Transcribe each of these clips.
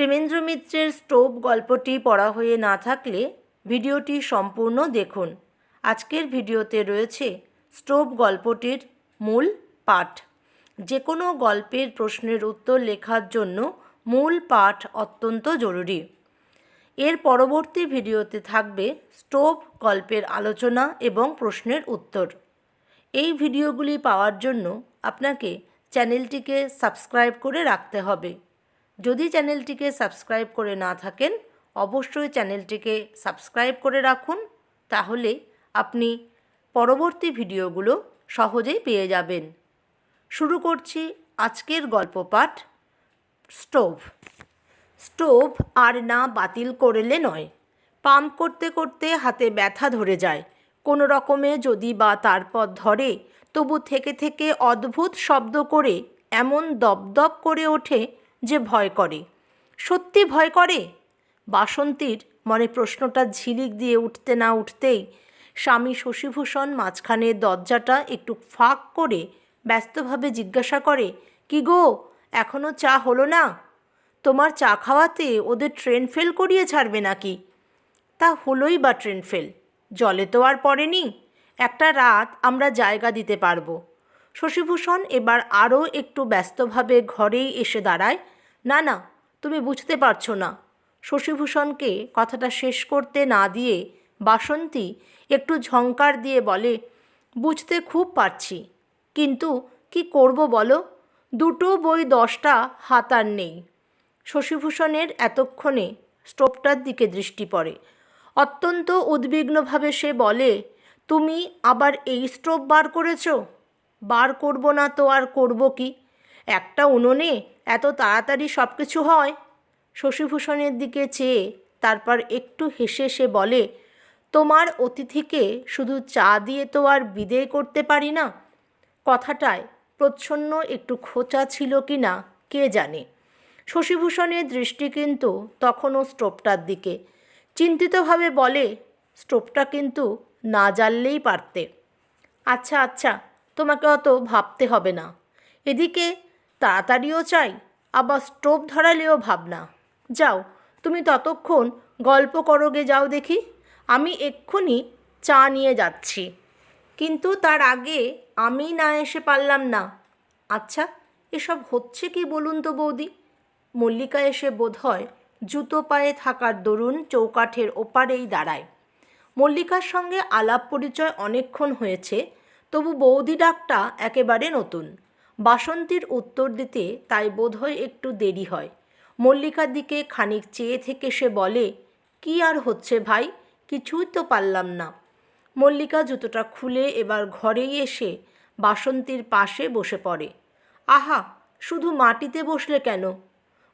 প্রেমেন্দ্র মিত্রের স্টোভ গল্পটি পড়া হয়ে না থাকলে ভিডিওটি সম্পূর্ণ দেখুন। আজকের ভিডিওতে রয়েছে স্টোভ গল্পটির মূল পাঠ। যে কোনো গল্পের প্রশ্নের উত্তর লেখার জন্য মূল পাঠ অত্যন্ত জরুরি। এর পরবর্তী ভিডিওতে থাকবে স্টোভ গল্পের আলোচনা এবং প্রশ্নের উত্তর। এই ভিডিওগুলি পাওয়ার জন্য আপনাকে চ্যানেলটিকে সাবস্ক্রাইব করে রাখতে হবে। যদি চ্যানেলটিকে সাবস্ক্রাইব করে না থাকেন, অবশ্যই চ্যানেলটিকে সাবস্ক্রাইব করে রাখুন, তাহলে আপনি পরবর্তী ভিডিওগুলো সহজেই পেয়ে যাবেন। শুরু করছি আজকের গল্প পাঠ, স্টোভ। স্টোভ আর না বাতিল করলে নয়। পাম্প করতে করতে হাতে ব্যথা ধরে যায়। কোনো রকমে যদি বা তারপর ধরে, তবু থেকে থেকে অদ্ভুত শব্দ করে এমন দপদপ করে ওঠে যে ভয় করে। সত্যি ভয় করে? বাসন্তীর মনে প্রশ্নটা ঝিলিক দিয়ে উঠতে না উঠতেই স্বামী শশীভূষণ মাঝখানে দরজাটা একটু ফাঁক করে ব্যস্তভাবে জিজ্ঞাসা করে, কি গো এখনও চা হলো না? তোমার চা খাওয়াতে ওদের ট্রেন ফেল করিয়ে ছাড়বে নাকি? তা হলোই বা ট্রেন ফেল, জলে তো আর পড়েনি। একটা রাত আমরা জায়গা দিতে পারব। শশীভূষণ এবার আরও একটু ব্যস্তভাবে ঘরেই এসে দাঁড়ায়। না না, তুমি বুঝতে পারছ না শশীভূষণকে কথাটা শেষ করতে না দিয়ে বাসন্তী একটু ঝংকার দিয়ে বলে, বুঝতে খুব পারছি। কিন্তু কি করব বলো? দুটো বই দশটা হাতার নেই শশীভূষণের এতক্ষণে স্টোভটার দিকে দৃষ্টি পড়ে। অত্যন্ত উদ্বিগ্নভাবে সে বলে, তুমি আবার এই স্টোভ বার করেছ? বার করব না তো আর করব কি? একটা উনুনে এত তাড়াতাড়ি সব কিছু হয়? শশীভূষণের দিকে চেয়ে তারপর একটু হেসে সে বলে, তোমার অতিথিকে শুধু চা দিয়ে তো আর বিদেয় করতে পারি না? কথাটায় প্রচ্ছন্ন একটু খোঁচা ছিল কি না, কে জানে? শশীভূষণের দৃষ্টি কিন্তু তখনও স্টোভটার দিকে। চিন্তিতভাবে বলে, স্টোভটা কিন্তু না জ্বাললেই পারতে। আচ্ছা আচ্ছা তোমাকে অত ভাবতে হবে না। এদিকে তাড়াতাড়িও চাই, আবার স্টোভ ধরালেও ভাবনা। যাও, তুমি ততক্ষণ গল্প করোগে যাও দেখি। আমি এক্ষুনি চা নিয়ে যাচ্ছি। কিন্তু তার আগে আমি না এসে পারলাম না। আচ্ছা এসব হচ্ছে কি বলুন তো বৌদি? মল্লিকা এসে বোধহয় জুতো পায়ে থাকার দরুন চৌকাঠের ওপারেই দাঁড়ায়। মল্লিকার সঙ্গে আলাপ পরিচয় অনেকক্ষণ হয়েছে তবু বৌদি ডাকটা একেবারে নতুন। বাসন্তীর উত্তর দিতে তাই বোধহয় একটু দেরি হয়। মল্লিকার দিকে খানিক চেয়ে থেকে সে বলে, কি আর হচ্ছে ভাই? কিছুই তো পারলাম না। মল্লিকা জুতোটা খুলে এবার ঘরেই এসে বাসন্তীর পাশে বসে পড়ে। আহা, শুধু মাটিতে বসলে কেন?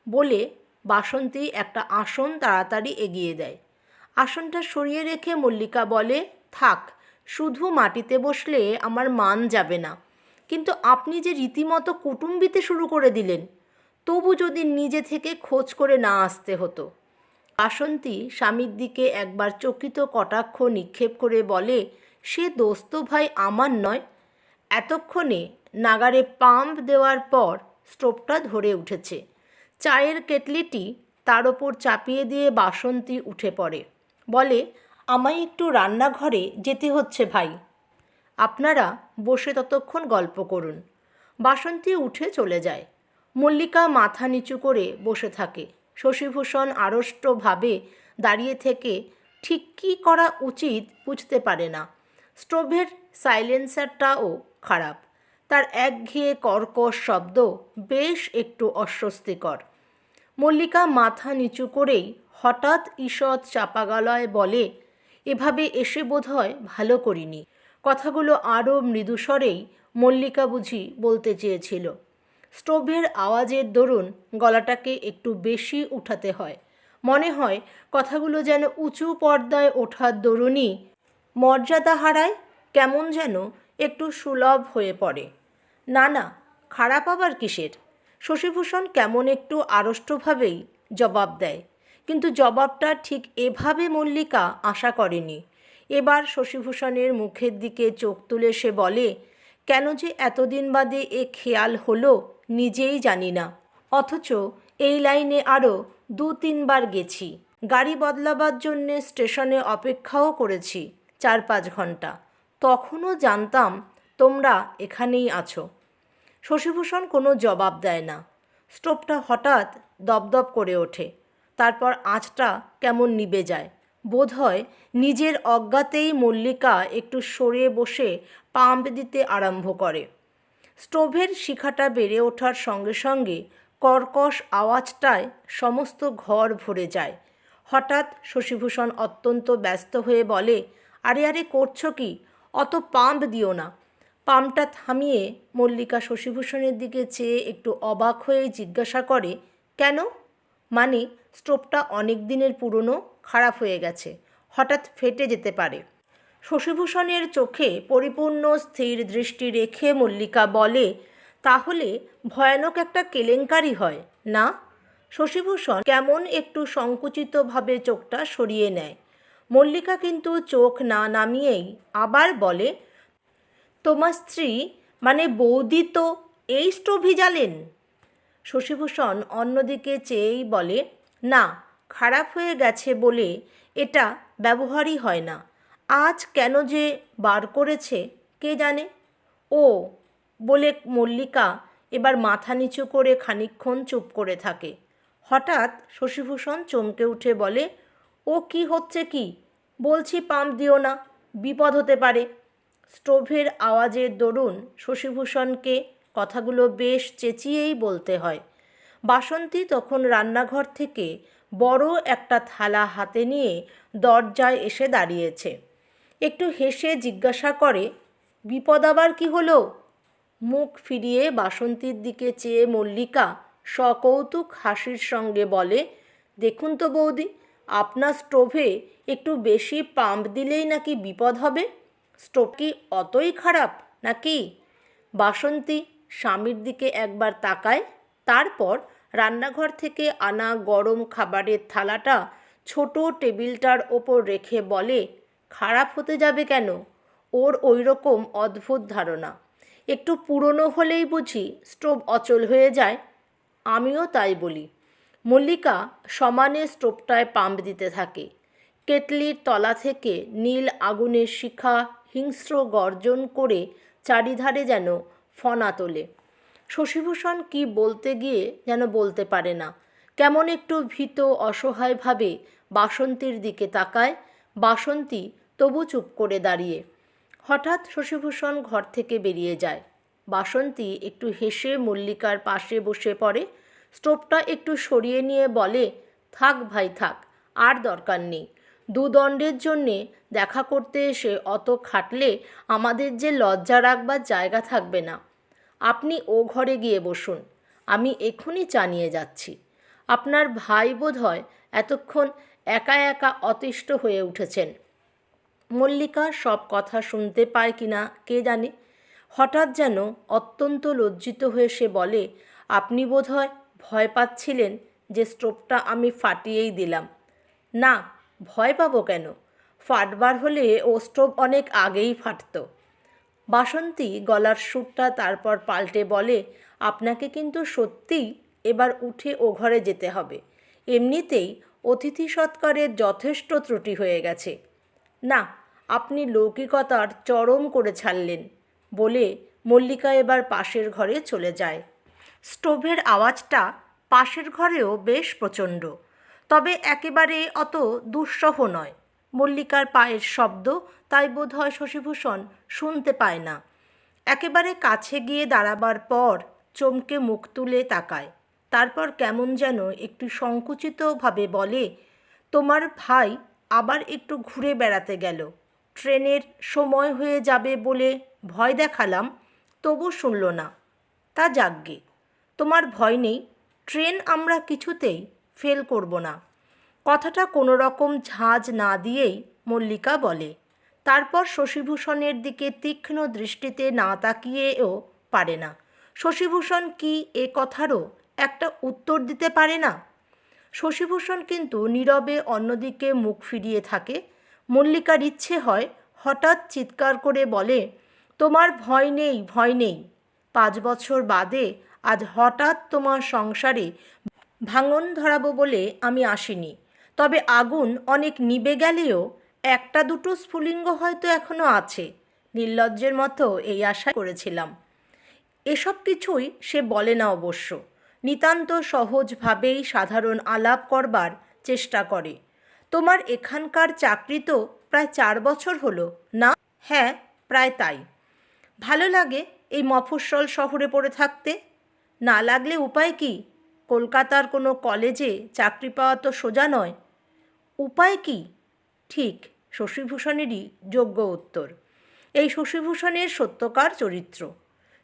বলে বাসন্তী একটা আসন তাড়াতাড়ি এগিয়ে দেয়। আসনটা সরিয়ে রেখে মল্লিকা বলে, থাক শুধু মাটিতে বসলে আমার মান যাবে না। কিন্তু আপনি যে রীতিমতো কুটুম্বিতে শুরু করে দিলেন, তবু যদি নিজে থেকে খোঁজ করে না আসতে হতো। বাসন্তী স্বামীর দিকে একবার চকিত কটাক্ষ নিক্ষেপ করে বলে, সে দোস্ত ভাই আমার নয়। এতক্ষণে নাগারে পাম্প দেওয়ার পর স্টোভটা ধরে উঠেছে। চায়ের কেটলিটি তার ওপর চাপিয়ে দিয়ে বাসন্তী উঠে পড়ে। বলে আমায় একটু রান্নাঘরে যেতে হচ্ছে ভাই। আপনারা বসে ততক্ষণ গল্প করুন। বাসন্তী উঠে চলে যায়। মল্লিকা মাথা নিচু করে বসে থাকে। শশীভূষণ আড়ষ্টভাবে দাঁড়িয়ে থেকে ঠিক কী করা উচিত বুঝতে পারে না। স্টোভের সাইলেন্সারটাও খারাপ। তার একঘেয়ে কর্কশ শব্দ বেশ একটু অস্বস্তিকর। মল্লিকা মাথা নিচু করেই হঠাৎ ঈষৎ চাপা গলায় বলে এভাবে এসে বোধহয় ভালো করিনি। কথাগুলো আরও মৃদুস্বরেই মল্লিকা বুঝি বলতে চেয়েছিল। স্টোভের আওয়াজের দরুন গলাটাকে একটু বেশি উঠাতে হয়। মনে হয় কথাগুলো যেন উঁচু পর্দায় ওঠার দরুনই মর্যাদা হারায়, কেমন যেন একটু সুলভ হয়ে পড়ে। না না, খারাপ আবার কিসের? শশীভূষণ কেমন একটু আড়ষ্টভাবেই জবাব দেয়। কিন্তু জবাবটা ঠিক এভাবে মল্লিকা আশা করেনি। এবার শশীভূষণের মুখের দিকে চোখ তুলে সে বলে, কেন যে এতদিন বাদে এ খেয়াল হলো নিজেই জানি না। অথচ এই লাইনে আরও দু তিনবার গেছি। গাড়ি বদলাবার জন্যে স্টেশনে অপেক্ষাও করেছি চার পাঁচ ঘণ্টা। তখনও জানতাম তোমরা এখানেই আছো। শশীভূষণ কোনো জবাব দেয় না। স্টোভটা হঠাৎ দপদপ করে ওঠে। তারপর আঁচটা কেমন নিবে যায়। বোধ হয় নিজের অজ্ঞাতেই মল্লিকা একটু সরে বসে পাম্প দিতে আরম্ভ করে। স্টোভের শিখাটা বেড়ে ওঠার সঙ্গে সঙ্গে কর্কশ আওয়াজটায় সমস্ত ঘর ভরে যায়। হঠাৎ শশীভূষণ অত্যন্ত ব্যস্ত হয়ে বলে, আরে আরে, করছ কি? অত পাম্প দিও না। পাম্পটা থামিয়ে মল্লিকা শশীভূষণের দিকে চেয়ে একটু অবাক হয়ে জিজ্ঞাসা করে, কেন? মানে স্টোভটা অনেক দিনের পুরনো, খারাপ হয়ে গেছে, হঠাৎ ফেটে যেতে পারে। শশীভূষণের চোখে পরিপূর্ণ স্থির দৃষ্টি রেখে মল্লিকা বলে, তাহলে ভয়ানক একটা কেলেঙ্কারি হয়, না? শশীভূষণ কেমন একটু সংকুচিতভাবে চোখটা সরিয়ে নেয়। মল্লিকা কিন্তু চোখ না নামিয়েই আবার বলে, তোমার স্ত্রী মানে বৌদি তো এই স্টোভই জ্বালেন শশীভূষণ অন্যদিকে চেয়েই বলে না, খারাপ হয়ে গেছে বলে এটা ব্যবহারই হয় না। আজ কেন যে বার করেছে, কে জানে? ও, বলে মল্লিকা এবার মাথা নিচু করে খানিকক্ষণ চুপ করে থাকে। হঠাৎ শশীভূষণ চমকে উঠে বলে, ও কি হচ্ছে কি? বলছি পাম্প দিও না, বিপদ হতে পারে। স্টোভের আওয়াজের দরুন শশীভূষণকে কথাগুলো বেশ চেঁচিয়েই বলতে হয়। বাসন্তী তখন রান্নাঘর থেকে বড় একটা থালা হাতে নিয়ে দরজায় এসে দাঁড়িয়েছে। একটু হেসে জিজ্ঞাসা করে, বিপদ আবার কি হলো? মুখ ফিরিয়ে বাসন্তীর দিকে চেয়ে মল্লিকা সকৌতুক হাসির সঙ্গে বলে, দেখুন তো বৌদি, আপনার স্টোভে একটু বেশি পাম্প দিলেই নাকি বিপদ হবে? স্টোভ কি অতই খারাপ নাকি? বাসন্তী স্বামীর দিকে একবার তাকায়, তারপর রান্নাঘর থেকে আনা গরম খাবারের থালাটা ছোট টেবিলটার ওপর রেখে বলে, খারাপ হতে যাবে কেন? ওর ওই রকম অদ্ভুত ধারণা। একটু পুরনো হলেই বুঝি স্টোভ অচল হয়ে যায়। আমিও তাই বলি। মল্লিকা সমানে স্টোভটায় পাম্প দিতে থাকে। কেটলির তলা থেকে নীল আগুনের শিখা হিংস্র গর্জন করে চারিধারে যেন ফনা তোলে। শশীভূষণ কি বলতে গিয়ে যেন বলতে পারে না। কেমন একটু ভীত, অসহায়ভাবে বাসন্তীর দিকে তাকায়। বাসন্তী তবু চুপ করে দাঁড়িয়ে। হঠাৎ শশীভূষণ ঘর থেকে বেরিয়ে যায়। বাসন্তী একটু হেসে মল্লিকার পাশে বসে পড়ে। স্টোভটা একটু সরিয়ে নিয়ে বলে, থাক ভাই, থাক, আর দরকার নেই। দুদণ্ডের জন্যে দেখা করতে এসে অত খাটলে আমাদের যে লজ্জা রাখবার জায়গা থাকবে না। আপনি ও ঘরে গিয়ে বসুন। আমি এক্ষুনি চা নিয়ে যাচ্ছি। আপনার ভাই বোধ হয় এতক্ষণ একা একা অতিষ্ঠ হয়ে উঠেছেন। মল্লিকা সব কথা শুনতে পায় কি না কে জানে? হঠাৎ যেন অত্যন্ত লজ্জিত হয়ে সে বলে, আপনি বোধহয় ভয় পাচ্ছিলেন যে স্টোভটা আমি ফাটিয়েই দিলাম। না, ভয় পাবো কেন? ফাটবার হলে ও স্টোভ অনেক আগেই ফাটতো। বাসন্তী গলার সুরটা তারপর পাল্টে বলে, আপনাকে কিন্তু সত্যিই এবার উঠে ও ঘরে যেতে হবে। এমনিতেই অতিথি সৎকারের যথেষ্ট ত্রুটি হয়ে গেছে। না, আপনি লৌকিকতার চরম করে ছাড়লেন। বলে মল্লিকা এবার পাশের ঘরে চলে যায়। স্টোভের আওয়াজটা পাশের ঘরেও বেশ প্রচণ্ড। তবে একেবারে অত দুঃসহ নয়। মল্লিকার পায়ের শব্দ, তাই বোধ হয় শশীভূষণ শুনতে পায় না। একেবারে কাছে গিয়ে দাঁড়াবার পর চমকে মুখ তুলে তাকায়। তারপর কেমন যেন একটু সংকুচিতভাবে বলে, তোমার ভাই আবার একটু ঘুরে বেড়াতে গেল। ট্রেনের সময় হয়ে যাবে বলে ভয় দেখালাম, তবু শুনল না। তা যাগ্গে তোমার ভয় নেই। ট্রেন আমরা কিছুতেই ফেল করব না। কথাটা কোনো রকম ঝাঁজ না দিয়েই মল্লিকা বলে। তারপর শশীভূষণের দিকে তীক্ষ্ণ দৃষ্টিতে না তাকিয়েও পারে না। শশীভূষণ কি এ কথারও একটা উত্তর দিতে পারে না? শশীভূষণ কিন্তু নীরবে অন্যদিকে মুখ ফিরিয়ে থাকে। মল্লিকার ইচ্ছে হয় হঠাৎ চিৎকার করে বলে, তোমার ভয় নেই ভয় নেই। পাঁচ বছর বাদে আজ হঠাৎ তোমার সংসারে ভাঙন ধরাবো বলে আমি আসিনি। তবে আগুন অনেক নিবে গেলেও একটা দুটো স্ফুলিঙ্গ হয়তো এখনও আছে, নির্লজ্জের মতো এই আশা করেছিলাম। এসব কিছুই সে বলে না অবশ্য। নিতান্ত সহজভাবেই সাধারণ আলাপ করবার চেষ্টা করে। তোমার এখানকার চাকরি তো প্রায় চার বছর হলো, না? হ্যাঁ প্রায় তাই। ভালো লাগে এই মফস্বল শহরে পড়ে থাকতে? না লাগলে উপায় কি? কলকাতার কোনো কলেজে চাকরি পাওয়া তো সোজা নয়। উপায় কি? ঠিক, শশীভূষণেরই যোগ্য উত্তর। এই শশীভূষণের সত্যকার চরিত্র।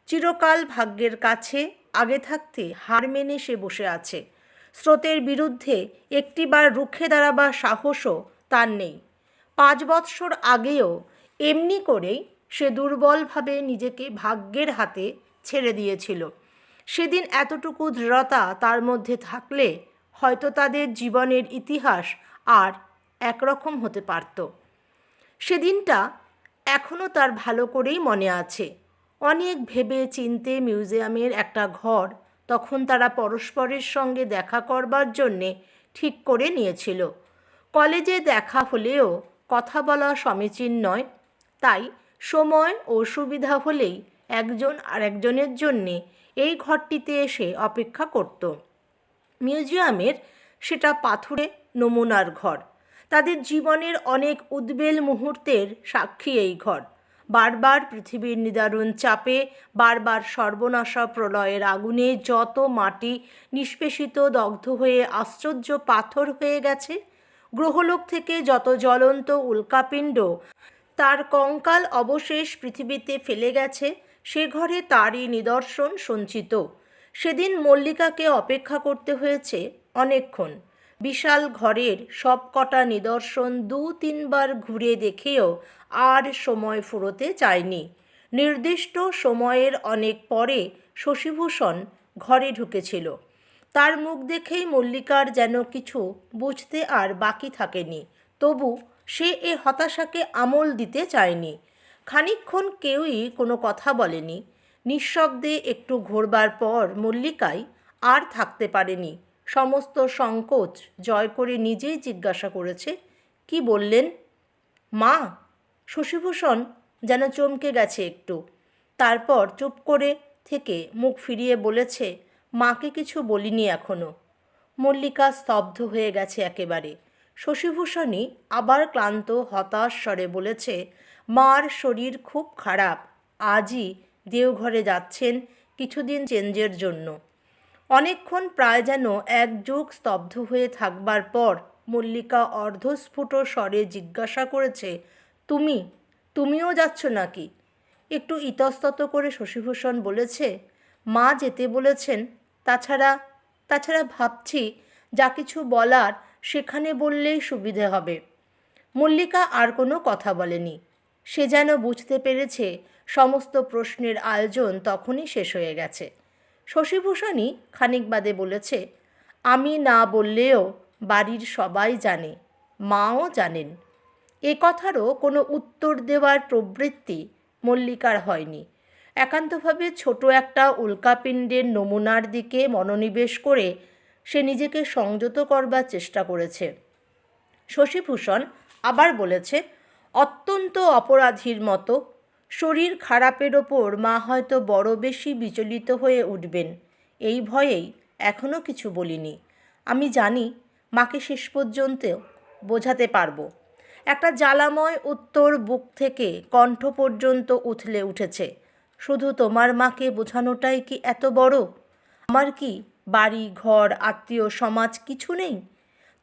চিরকাল ভাগ্যের কাছে আগে থাকতে হার মেনে সে বসে আছে। স্রোতের বিরুদ্ধে একটিবার রুখে দাঁড়াবার সাহসও তার নেই। পাঁচ বৎসর আগেও এমনি করেই সে দুর্বলভাবে নিজেকে ভাগ্যের হাতে ছেড়ে দিয়েছিল। সেদিন এতটুকু দৃঢ়তা তার মধ্যে থাকলে হয়তো তাদের জীবনের ইতিহাস আর একরকম হতে পারত। সেদিনটা এখনও তার ভালো করেই মনে আছে। অনেক ভেবে চিনতে মিউজিয়ামের একটা ঘর তখন তারা পরস্পরের সঙ্গে দেখা করবার জন্যে ঠিক করে নিয়েছিল। কলেজে দেখা হলেও কথা বলা সমীচীন নয়, তাই সময় ও সুবিধা হলেই একজন আরেকজনের জন্যে এই ঘরটিতে এসে অপেক্ষা করত। মিউজিয়ামের সেটা পাথুরে নমুনার ঘর। তাদের জীবনের অনেক উদ্বেল মুহূর্তের সাক্ষী এই ঘর। বারবার পৃথিবীর নিদারুণ চাপে, বারবার সর্বনাশা প্রলয়ের আগুনে যত মাটি নিষ্পেষিত দগ্ধ হয়ে, আশ্চর্য পাথর হয়ে গেছে, গ্রহলোক থেকে যত জ্বলন্ত উল্কাপিণ্ড তার কঙ্কাল অবশেষ পৃথিবীতে ফেলে গেছে, সে ঘরে তারই নিদর্শন সঞ্চিত। সেদিন মল্লিকাকে অপেক্ষা করতে হয়েছে অনেকক্ষণ। বিশাল ঘরের সবকটা নিদর্শন দু তিনবার ঘুরে দেখেও আর সময় ফুরোতে চায়নি। নির্দিষ্ট সময়ের অনেক পরে শশীভূষণ ঘরে ঢুকেছিল। তার মুখ দেখেই মল্লিকার যেন কিছু বুঝতে আর বাকি থাকেনি। তবু সে এ হতাশাকে আমল দিতে চায়নি। খানিকক্ষণ কেউই কোনো কথা বলেনি। নিঃশব্দে একটু ঘোরবার পর মল্লিকাই আর থাকতে পারেনি। সমস্ত সংকোচ জয় করে নিজেই জিজ্ঞাসা করেছে, কি বললেন? মা, শশীভূষণ যেন চমকে গেছে একটু। তারপর চুপ করে থেকে মুখ ফিরিয়ে বলেছে, মাকে কিছু বলিনি এখনও। মল্লিকা স্তব্ধ হয়ে গেছে একেবারে। শশীভূষণই আবার ক্লান্ত, হতাশ স্বরে বলেছে, মার শরীর খুব খারাপ, আজই দেওঘরে যাচ্ছেন কিছুদিন চেঞ্জের জন্য। অনেকক্ষণ প্রায় যেন এক যুগ স্তব্ধ হয়ে থাকবার পর মল্লিকা অর্ধস্ফুট স্বরে জিজ্ঞাসা করেছে, তুমি, তুমিও যাচ্ছ নাকি? একটু ইতস্তত করে শশীভূষণ বলেছে, মা যেতে বলেছেন, তাছাড়া তাছাড়া ভাবছি যা কিছু বলার সেখানে বললেই সুবিধে হবে। মল্লিকা আর কোনো কথা বলেনি। সে যেন বুঝতে পেরেছে সমস্ত প্রশ্নের আয়োজন তখনই শেষ হয়ে গেছে। শশীভূষণই খানিক বাদে বলেছে, আমি না বললেও বাড়ির সবাই জানে, মাও জানেন। এ কথারও কোনো উত্তর দেওয়ার প্রবৃত্তি মল্লিকার হয়নি। একান্তভাবে ছোট একটা উল্কাপিণ্ডের নমুনার দিকে মনোনিবেশ করে সে নিজেকে সংযত করবার চেষ্টা করেছে। শশীভূষণ আবার বলেছে, অত্যন্ত অপরাধীর মতো শরীর খারাপের ওপর মা হয়তো বড় বেশি বিচলিত হয়ে উঠবেন। এই ভয়েই এখনও কিছু বলিনি। আমি জানি মাকে শেষ পর্যন্ত বোঝাতে পারব। একটা জ্বালাময় উত্তর বুক থেকে কণ্ঠ পর্যন্ত উথলে উঠেছে। শুধু তোমার মাকে বোঝানোটাই কি এত বড়? আমার কি বাড়ি, ঘর, আত্মীয়, সমাজ কিছু নেই?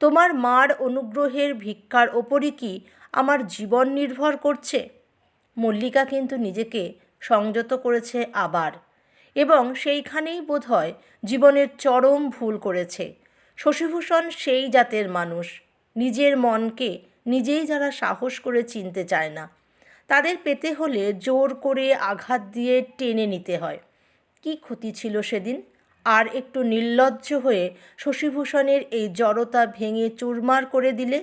তোমার মার অনুগ্রহের ভিক্ষার ওপরই কি আমার জীবন নির্ভর করছে? মল্লিকা কিন্তু নিজেকে সংযত করেছে আবার এবং সেইখানেই বোধহয় জীবনের চরম ভুল করেছে। শশীভূষণ সেই জাতের মানুষ। নিজের মনকে নিজেই যারা সাহস করে চিনতে চায় না, তাদের পেতে হলে জোর করে আঘাত দিয়ে টেনে নিতে হয়। কি ক্ষতি ছিল সেদিন? আর একটু নির্লজ্জ হয়ে শশীভূষণের এই জড়তা ভেঙে চুরমার করে দিলে?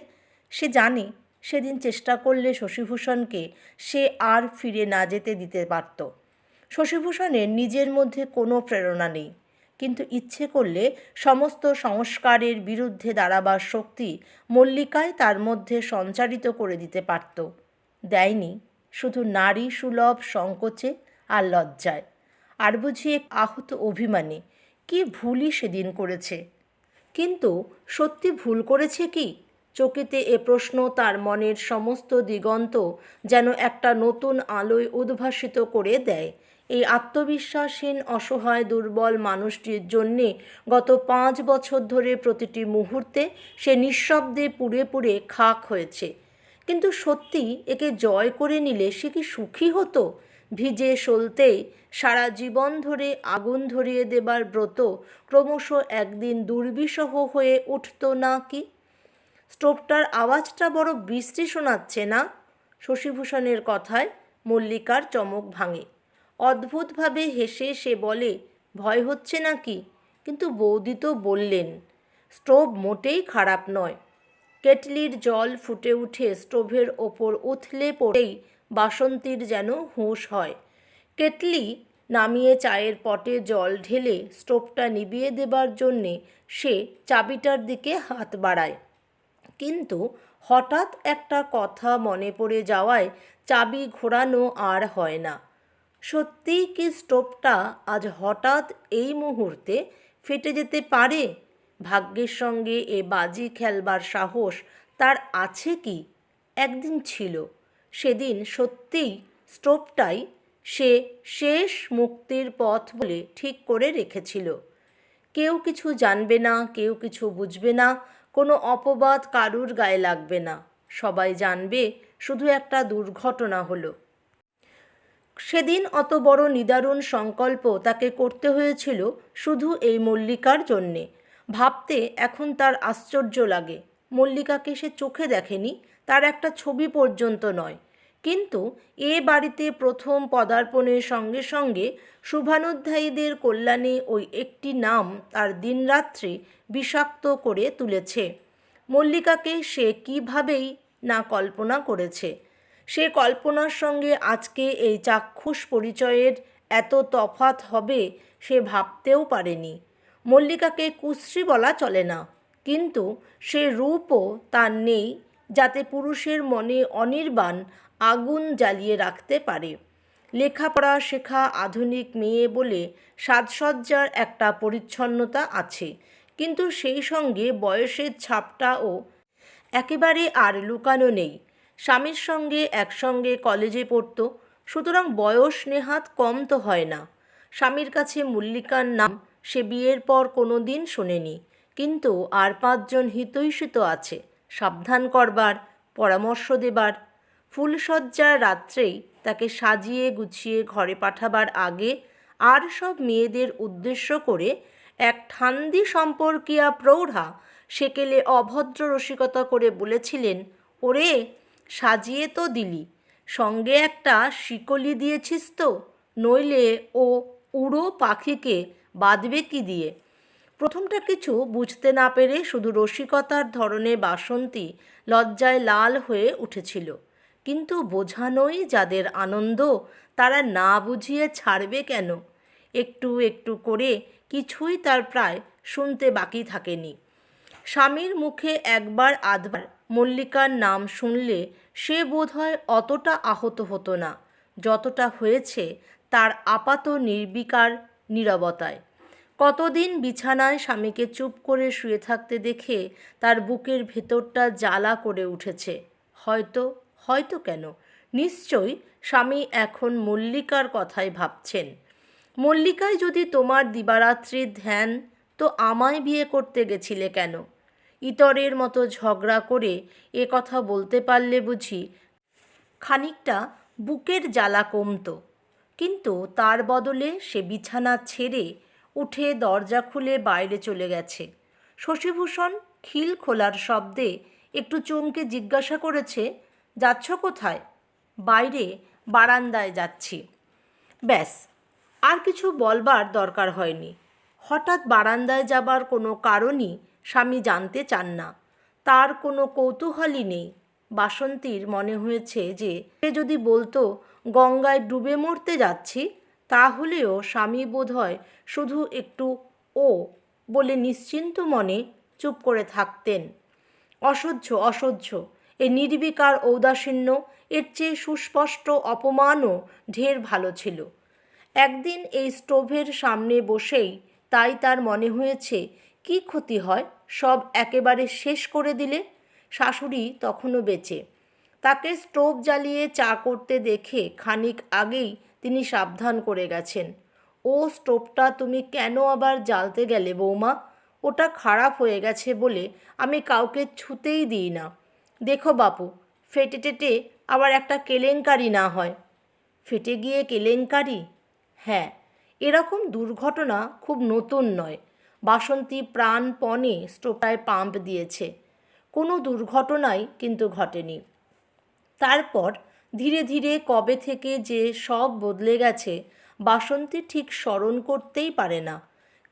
সে জানে সেদিন চেষ্টা করলে শশীভূষণকে সে আর ফিরে না যেতে দিতে পারত। শশীভূষণের নিজের মধ্যে কোনো প্রেরণা নেই, কিন্তু ইচ্ছে করলে সমস্ত সংস্কারের বিরুদ্ধে দাঁড়াবার শক্তি মল্লিকায় তার মধ্যে সঞ্চারিত করে দিতে পারত। দেয়নি, শুধু নারী সুলভ সংকোচে আর লজ্জায়। আর বুঝি এক আহত অভিমানে, কি ভুলই সেদিন করেছে? কিন্তু সত্যি ভুল করেছে কি? চকিতে এ প্রশ্ন, তার মনের সমস্ত দিগন্ত যেন একটা নতুন আলোয় উদ্ভাসিত করে দেয়। এই আত্মবিশ্বাসহীন, অসহায়, দুর্বল মানুষটির জন্যে গত পাঁচ বছর ধরে প্রতিটি মুহূর্তে সে নিঃশব্দে পুড়ে পুড়ে খাক হয়েছে। কিন্তু সত্যি একে জয় করে নিলে সে কি সুখী হতো? ভিজে সলতেই সারা জীবন ধরে আগুন ধরিয়ে দেবার ব্রত ক্রমশ একদিন দুর্বিষহ হয়ে উঠত না কি? স্টোভটার আওয়াজটা বড় বৃষ্টি শোনাচ্ছে না? শশীভূষণের কথায় মল্লিকার চমক ভাঙে। অদ্ভুতভাবে হেসে সে বলে, ভয় হচ্ছে নাকি? কিন্তু বৌদি তো বললেন, স্টোভ মোটেই খারাপ নয়। কেটলির জল ফুটে উঠে স্টোভের ওপর উথলে পড়েই বাসন্তীর যেন হুঁশ হয়। কেটলি নামিয়ে চায়ের পটে জল ঢেলে স্টোভটা নিভিয়ে দেবার জন্যে সে চাবিটার দিকে হাত বাড়ায়। কিন্তু হঠাৎ একটা কথা মনে পড়ে যাওয়ায় চাবি ঘোরানো আর হয় না। সত্যিই কি স্টোভটা আজ হঠাৎ এই মুহূর্তে ফেটে যেতে পারে? ভাগ্যের সঙ্গে এ বাজি খেলবার সাহস তার আছে কি? একদিন ছিল, সেদিন সত্যিই স্টোভটাই সে শেষ মুক্তির পথ বলে ঠিক করে রেখেছিল। কেউ কিছু জানবে না, কেউ কিছু বুঝবে না কোনো অপবাদ কারুর গায়ে লাগবে না। সবাই জানবে শুধু একটা দুর্ঘটনা হলো। সেদিন অত বড় নিদারুণ সংকল্প তাকে করতে হয়েছিল শুধু এই মল্লিকার জন্যে। ভাবতে এখন তার আশ্চর্য লাগে। মল্লিকাকে সে চোখে দেখেনি, তার একটা ছবি পর্যন্ত নয়। কিন্তু এ বাড়িতে প্রথম পদার্পণের সঙ্গে সঙ্গে শুভানুধ্যায়ীদের কল্যাণে ওই একটি নাম তার দিনরাত্রি বিষাক্ত করে তুলেছে। মল্লিকাকে সে কীভাবেই না কল্পনা করেছে? সে কল্পনার সঙ্গে আজকে এই চাক্ষুষ পরিচয়ের এত তফাত হবে সে ভাবতেও পারেনি। মল্লিকাকে কুশ্রী বলা চলে না, কিন্তু সে রূপও তার নেই যাতে পুরুষের মনে অনির্বাণ আগুন জ্বালিয়ে রাখতে পারে। লেখাপড়া শেখা আধুনিক মেয়ে বলে সাজসজ্জার একটা পরিচ্ছন্নতা আছে। কিন্তু সেই সঙ্গে বয়সের ছাপটাও একেবারে আর লুকানো নেই। স্বামীর সঙ্গে একসঙ্গে কলেজে পড়তো, সুতরাং বয়স নেহাত কম তো হয় না। স্বামীর কাছে মল্লিকার নাম সে বিয়ের পর কোনো দিন শোনেনি, কিন্তু আর পাঁচজন হিতৈষিত আছে, সাবধান করবার, পরামর্শ দেবার। ফুলসজ্জার রাত্রেই তাকে সাজিয়ে গুছিয়ে ঘরে পাঠাবার আগে আর সব মেয়েদের উদ্দেশ্য করে এক ঠান্দি সম্পর্কিয়া প্রৌঢ়া সেকেলে অভদ্র রসিকতা করে বলেছিলেন, ওরে, সাজিয়ে তো দিলি, সঙ্গে একটা শিকলি দিয়েছিস তো, নইলে ও উড়ো পাখিকে বাঁধবে কি দিয়ে? প্রথমটা কিছু বুঝতে না পেরে শুধু রসিকতার ধরনে বাসন্তী লজ্জায় লাল হয়ে উঠেছিল। কিন্তু বোঝানোই যাদের আনন্দ, তারা না বুঝিয়ে ছাড়বে কেন? একটু একটু করে কিছুই তার প্রায় শুনতে বাকি থাকেনি। স্বামীর মুখে একবার আধবার মল্লিকার নাম শুনলে সে বোধহয় অতটা আহত হতো না, যতটা হয়েছে তার আপাত নির্বিকার নীরবতায়। কতদিন বিছানায় স্বামীকে চুপ করে শুয়ে থাকতে দেখে তার বুকের ভেতরটা জ্বালা করে উঠেছে। হয়তো হয়তো কেন? নিশ্চয়ই স্বামী এখন মল্লিকার কথাই ভাবছেন। মল্লিকায় যদি তোমার দিবারাত্রির ধ্যান, তো আমায় বিয়ে করতে গেছিলে কেন? ইতরের মতো ঝগড়া করে এ কথা বলতে পারলে বুঝি খানিকটা বুকের জ্বালা কমতো। কিন্তু তার বদলে সে বিছানা ছেড়ে উঠে দরজা খুলে বাইরে চলে গেছে। শশীভূষণ খিল খোলার শব্দে একটু চমকে জিজ্ঞাসা করেছে, যাচ্ছ কোথায়? বাইরে বারান্দায় যাচ্ছি। ব্যাস আর কিছু বলবার দরকার হয়নি। হঠাৎ বারান্দায় যাবার কোনো কারণই স্বামী জানতে চান না। তার কোনো কৌতূহলই নেই। বাসন্তীর মনে হয়েছে যে, সে যদি বলতো, গঙ্গায় ডুবে মরতে যাচ্ছি তাহলেও স্বামী বোধহয় শুধু একটু ও বলে নিশ্চিন্ত মনে চুপ করে থাকতেন। অসহ্য অসহ্য এই নির্বিকার ঔদাসীন্য, এর চেয়ে সুস্পষ্ট অপমানও ঢের ভালো ছিল। একদিন এই স্টোভের সামনে বসেই তাই তার মনে হয়েছে, কি ক্ষতি হয়? সব একেবারে শেষ করে দিলে? শাশুড়ি তখনও বেঁচে। তাকে স্টোভ জ্বালিয়ে চা করতে দেখে খানিক আগেই তিনি সাবধান করে গেছেন। ও, স্টোভটা তুমি কেন আবার জ্বালতে গেলে বৌমা? ওটা খারাপ হয়ে গেছে বলে আমি কাউকে ছুতেই দিই না। দেখো বাপু, ফেটে টেটে আবার একটা কেলেঙ্কারি না হয়। ফেটে গিয়ে কেলেঙ্কারি? হ্যাঁ এরকম দুর্ঘটনা খুব নতুন নয়। বাসন্তী প্রাণপণে স্টোভটায় পাম্প দিয়েছে। কোনো দুর্ঘটনাই কিন্তু ঘটেনি। তারপর ধীরে ধীরে কবে থেকে যে সব বদলে গেছে, বাসন্তী ঠিক স্মরণ করতেই পারে না।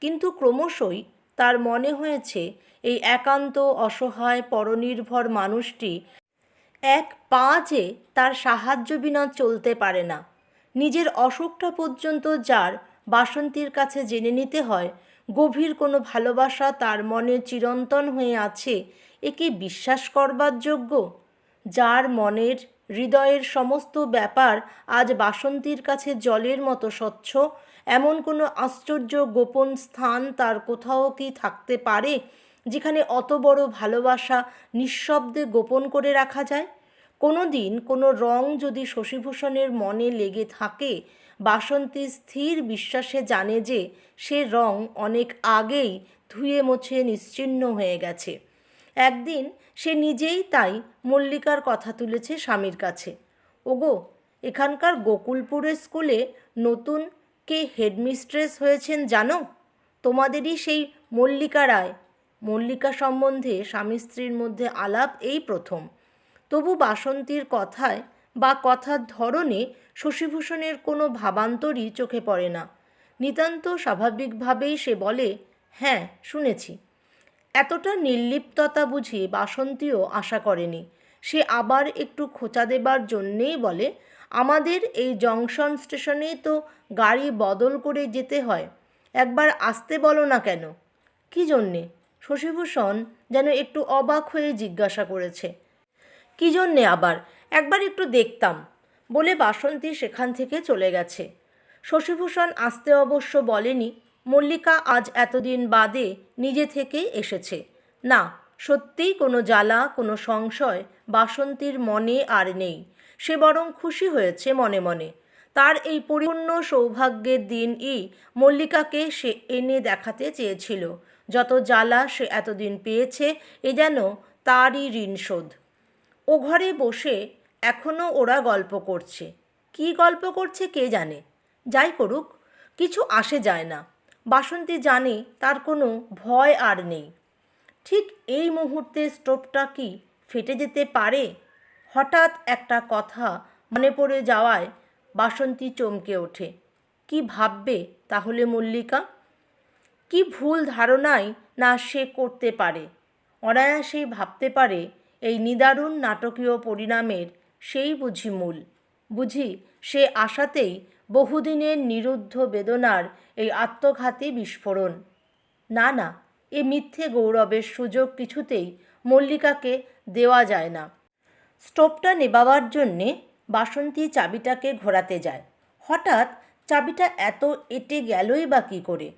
কিন্তু ক্রমশই তার মনে হয়েছে, এই একান্ত অসহায় পরনির্ভর মানুষটি এক পা যে তার সাহায্য বিনা চলতে পারে না। নিজের অসুখটা পর্যন্ত যার বাসন্তীর কাছে জেনে নিতে হয়, গভীর কোনো ভালোবাসা তার মনে চিরন্তন হয়ে আছে, একে বিশ্বাস করবার যোগ্য? যার মনের, হৃদয়ের সমস্ত ব্যাপার আজ বাসন্তীর কাছে জলের মতো স্বচ্ছ, এমন কোনো আশ্চর্য গোপন স্থান তার কোথাও কি থাকতে পারে, যেখানে অত বড় ভালোবাসা নিঃশব্দে গোপন করে রাখা যায়? কোনো দিন কোনো রং যদি শশীভূষণের মনে লেগে থাকে, বাসন্তী স্থির বিশ্বাসে জানে যে সে রং অনেক আগেই ধুয়ে মুছে নিশ্চিহ্ন হয়ে গেছে। একদিন সে নিজেই তাই মল্লিকার কথা তুলেছে স্বামীর কাছে। ওগো, এখানকার গোকুলপুরের স্কুলে নতুন কে হেডমিস্ট্রেস হয়েছেন জানো? তোমাদেরই সেই মল্লিকা রায়। মল্লিকা সম্বন্ধে স্বামী স্ত্রীর মধ্যে আলাপ এই প্রথম। তবু বাসন্তীর কথায় বা কথার ধরনে শশীভূষণের কোনো ভাবান্তরই চোখে পড়ে না। নিতান্ত স্বাভাবিকভাবেই সে বলে হ্যাঁ শুনেছি। এতটা নির্লিপ্ততা বুঝি বাসন্তীও আশা করেনি। সে আবার একটু খোঁচা দেবার জন্যেই বলে, আমাদের এই জংশন স্টেশনে তো গাড়ি বদল করে যেতে হয়। একবার আসতে বলো না কেন? কি জন্যে? শশীভূষণ যেন একটু অবাক হয়ে জিজ্ঞাসা করেছে। কী জন্যে আবার? একবার একটু দেখতাম। বলে বাসন্তী সেখান থেকে চলে গেছে। শশীভূষণ আসতে অবশ্য বলেনি, মল্লিকা আজ এতদিন বাদে নিজে থেকে এসেছে। না, সত্যিই কোনো জ্বালা, কোনো সংশয় বাসন্তীর মনে আর নেই। সে বরং খুশি হয়েছে মনে মনে। তার এই পরিপূর্ণ সৌভাগ্যের দিনই মল্লিকাকে সে এনে দেখাতে চেয়েছিল। যত জ্বালা সে এতদিন পেয়েছে, এ যেন তারই ঋণ শোধ। ও ঘরে বসে এখনও ওরা গল্প করছে। কী গল্প করছে কে জানে? যাই করুক, কিছু আসে যায় না। বাসন্তী জানে তার কোনো ভয় আর নেই। ঠিক এই মুহূর্তে স্টোভটা কি ফেটে যেতে পারে? হঠাৎ একটা কথা মনে পড়ে যাওয়ায় বাসন্তী চমকে ওঠে। কি ভাববে তাহলে মল্লিকা? কি ভুল ধারণাই না সে করতে পারে? অনায়াসেই ভাবতে পারে এই নিদারুণ নাটকীয় পরিণামের সেই বুঝি মূল। বুঝি সে আশাতেই বহুদিনের নিরুদ্ধ বেদনার এই আত্মঘাতী বিস্ফোরণ। না না, এ মিথ্যে গৌরবের সুযোগ কিছুতেই মল্লিকাকে দেওয়া যায় না। স্টোভটা নেবাবার জন্যে বাসন্তী চাবিটাকে ঘোরাতে যায়। হঠাৎ চাবিটা এত এটে গেলই বা কী করে?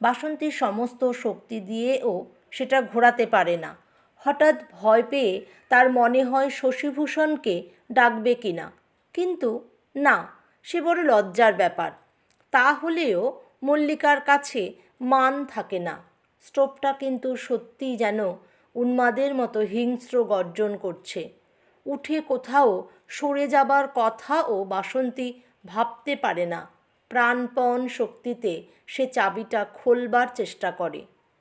বাসন্তীর সমস্ত শক্তি দিয়েও সেটা ঘোরাতে পারে না। হঠাৎ ভয় পেয়ে তার মনে হয় শশীভূষণকে ডাকবে কিনা কিন্তু না, সে বড় লজ্জার ব্যাপার। তা হলেও মল্লিকার কাছে মান থাকে না। স্টোভটা কিন্তু সত্যিই যেন উন্মাদের মতো হিংস্র গর্জন করছে। উঠে কোথাও সরে যাবার কথা ও বাসন্তী ভাবতে পারে না। প্রাণপণ শক্তিতে সে চাবিটা খোলবার চেষ্টা করে।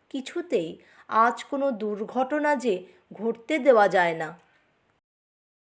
কিছুতেই আজ কোনো দুর্ঘটনা যে ঘটতে দেওয়া যায় না।